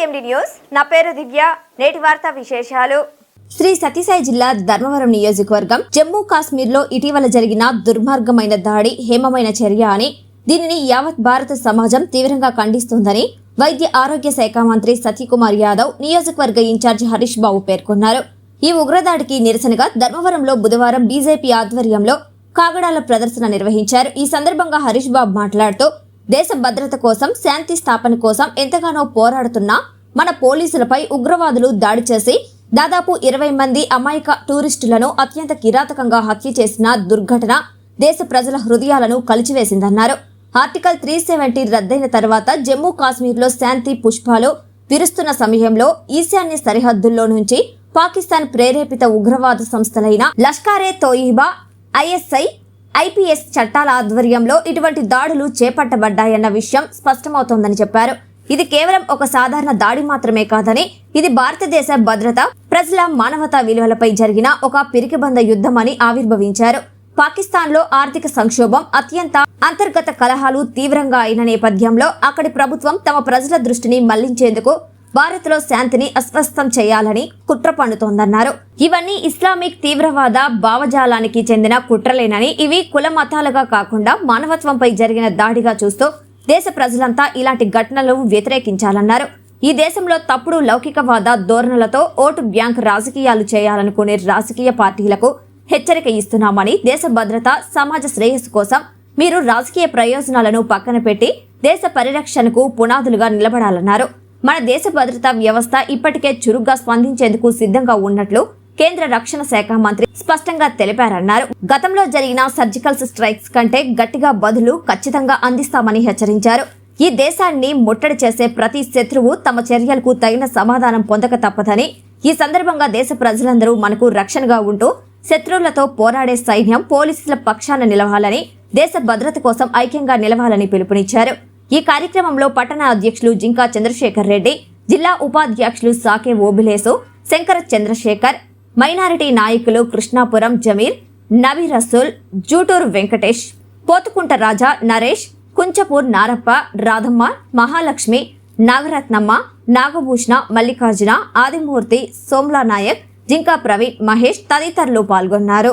TV news. నా పేరు దివ్య. నేటి వార్తా విశేషాలు. శ్రీ సతీసాయి జిల్లా ధర్మవరం నియోజకవర్గం జమ్మూ కాశ్మీర్లో ఇటీవల జరిగిన దుర్మార్గమైన దాడి హేమమైన చర్య అని దీనిని యావత్ భారత సమాజం తీవ్రంగా ఖండిస్తోందని వైద్య ఆరోగ్య శాఖ మంత్రి సతీకుమార్ యాదవ్ నియోజకవర్గ ఇన్ఛార్జి హరీష్ బాబు పేర్కొన్నారు. ఈ ఉగ్రదాడికి నిరసనగా ధర్మవరంలో బుధవారం బీజేపీ ఆధ్వర్యంలో కాగడాల ప్రదర్శన నిర్వహించారు. ఈ సందర్భంగా హరీష్ బాబు మాట్లాడుతూ దేశ భద్రత కోసం శాంతి స్థాపన కోసం ఎంతగానో పోరాడుతున్న మన పోలీసులపై ఉగ్రవాదులు దాడి చేసి దాదాపు ఇరవై మంది అమాయక టూరిస్టులను అత్యంత కిరాతకంగా హత్య చేసిన దుర్ఘటన దేశ ప్రజల హృదయాలను కలిచివేసిందన్నారు. ఆర్టికల్ త్రీ సెవెంటీ రద్దయిన తర్వాత జమ్మూ కాశ్మీర్లో శాంతి పుష్పాలు విరుస్తున్న సమయంలో ఈశాన్య సరిహద్దుల్లో నుంచి పాకిస్తాన్ ప్రేరేపిత ఉగ్రవాద సంస్థలైన లష్కారే తోయిబా ఐఎస్ఐ ఐపీఎస్ చట్టాల ఆధ్వర్యంలో ఇటువంటి దాడులు చేపట్టబడ్డాయన్న విషయం స్పష్టమవుతోందని చెప్పారు. ఇది కేవలం ఒక సాధారణ దాడి మాత్రమే కాదని ఇది భారతదేశ భద్రత ప్రజల మానవతా విలువలపై జరిగిన ఒక పిరికిబంద యుద్ధమని ఆవిర్భవించారు. పాకిస్తాన్లో ఆర్థిక సంక్షోభం అత్యంత అంతర్గత కలహాలు తీవ్రంగా అయిన నేపథ్యంలో అక్కడి ప్రభుత్వం తమ ప్రజల దృష్టిని మళ్ళించేందుకు భారత్లో శాంతిని అస్వస్థం చేయాలని కుట్ర పన్నుతోందన్నారు. ఇవన్నీ ఇస్లామిక్ తీవ్రవాద భావజాలానికి చెందిన కుట్రలేనని ఇవి కుల మతాలుగా కాకుండా మానవత్వంపై జరిగిన దాడిగా చూస్తూ దేశ ప్రజలంతా ఇలాంటి ఘటనలను వ్యతిరేకించాలన్నారు. ఈ దేశంలో తప్పుడు లౌకికవాద ధోరణులతో ఓటు బ్యాంక్ రాజకీయాలు చేయాలనుకునే రాజకీయ పార్టీలకు హెచ్చరిక ఇస్తున్నామని దేశ భద్రత సమాజ శ్రేయస్సు కోసం మీరు రాజకీయ ప్రయోజనాలను పక్కన పెట్టి దేశ పరిరక్షణకు పునాదులుగా నిలబడాలన్నారు. మన దేశ భద్రతా వ్యవస్థ ఇప్పటికే చురుగ్గా స్పందించేందుకు సిద్ధంగా ఉన్నట్లు కేంద్ర రక్షణ శాఖ మంత్రి స్పష్టంగా తెలిపారన్నారు. గతంలో జరిగిన సర్జికల్ స్ట్రైక్స్ కంటే గట్టిగా బదులు ఖచ్చితంగా అందిస్తామని హెచ్చరించారు. ఈ దేశాన్ని ముట్టడి చేసే ప్రతి శత్రువు తమ చర్యలకు తగిన సమాధానం పొందక తప్పదని ఈ సందర్భంగా దేశ ప్రజలందరూ మనకు రక్షణగా ఉంటూ శత్రువులతో పోరాడే సైన్యం పోలీసుల పక్షాన నిలవాలని దేశ భద్రత కోసం ఐక్యంగా నిలవాలని పిలుపునిచ్చారు. ఈ కార్యక్రమంలో పట్టణ అధ్యక్షులు జింకా చంద్రశేఖర్ రెడ్డి జిల్లా ఉపాధ్యక్షులు సాకే ఓబిలేసు శంకర చంద్రశేఖర్ మైనారిటీ నాయకులు కృష్ణాపురం జమీర్ నబీ రసూల్ జూటూరు వెంకటేష్ పోతుకుంట రాజా నరేష్ కుంచపూర్ నారప్ప రాధమ్మ మహాలక్ష్మి నాగరత్నమ్మ నాగభూషణ మల్లికార్జున ఆదిమూర్తి సోమ్లా నాయక్ జింకా ప్రవీణ్ మహేష్ తదితరులు పాల్గొన్నారు.